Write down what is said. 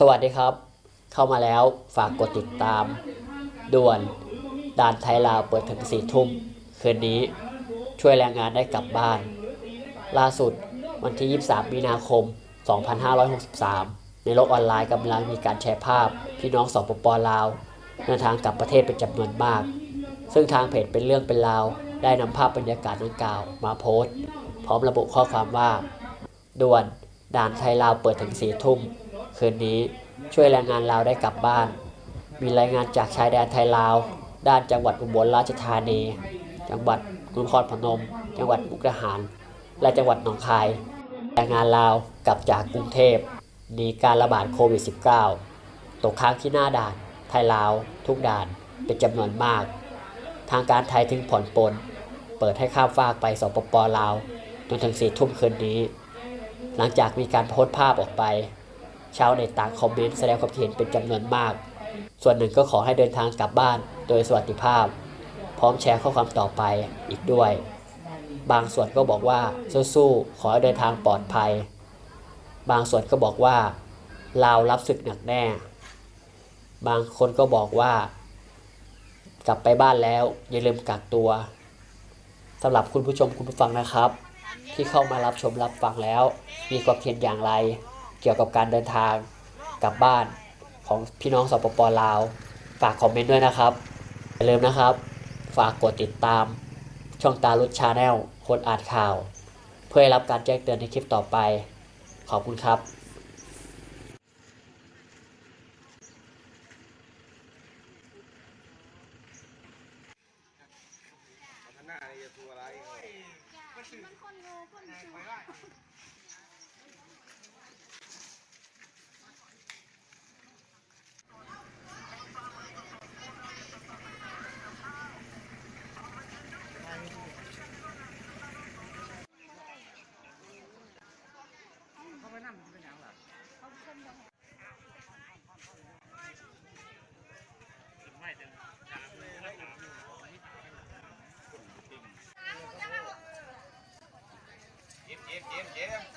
สวัสดีครับ เข้ามาแล้วฝากกดติดตาม ด่วนด่านไทยลาวเปิดถึงสี่ทุ่ม คืนนี้ช่วยแรงงานได้กลับบ้าน ล่าสุดวันที่ 23 มีนาคม 2563 ในโลกออนไลน์กำลังมีการแชร์ภาพ พี่น้องสปปลาวเดินทางกลับประเทศเป็นจำนวนมาก ซึ่งทางเพจเป็นเรื่องเป็นราว ได้นำภาพบรรยากาศดังกล่าวมาโพสต์ พร้อมระบุข้อความว่า ด่วนด่านไทยลาวเปิดถึงสี่ทุ่ม คืนนี้ช่วยแรงงานลาวได้กลับบ้าน มีรายงานจากชายแดนไทยลาว ด้านจังหวัดอุบลราชธานี จังหวัดนครพนม จังหวัดมุกดาหาร และจังหวัดหนองคาย แรงงานลาวกลับจากกรุงเทพหนีการระบาดโควิด -19 ตกค้างที่หน้าด่าน ไทยลาว ทุกด่านเป็นจำนวนมาก ทางการไทยถึงผ่อนปลนเปิดให้ข้ามฟากไปสปปลาวจนถึงสี่ทุ่มคืนนี้ หลังจากมีการโพสต์ภาพออกไป ชาวเน็ตต่างคอมเมนต์แสดงความคิดเห็นเป็นจำนวนมาก ส่วนหนึ่งก็ขอให้เดินทางกลับบ้านโดยสวัสดิภาพ พร้อมแชร์ข้อความต่อไปอีกด้วย บางส่วนก็บอกว่าสู้ๆขอให้เดินทางปลอดภัย บางส่วนก็บอกว่าลาวรับศึกหนักแน่ บางคนก็บอกว่า กลับไปบ้านแล้วอย่าลืมกักตัวสำหรับคุณผู้ชมคุณผู้ฟังนะครับ ที่เข้ามารับชมรับฟังแล้ว มีความเห็นอย่างไร เกี่ยวกับการเดินทางกลับบ้านของพี่น้องสปปลาว ฝากคอมเมนต์ด้วยนะครับอย่าลืมนะครับ ฝากกดติดตามช่องตาลุชชาแนลคนอ่านข่าว เพื่อรับการแจ้งเตือนในคลิปต่อไป ขอบคุณครับมันคนโง่ game, game.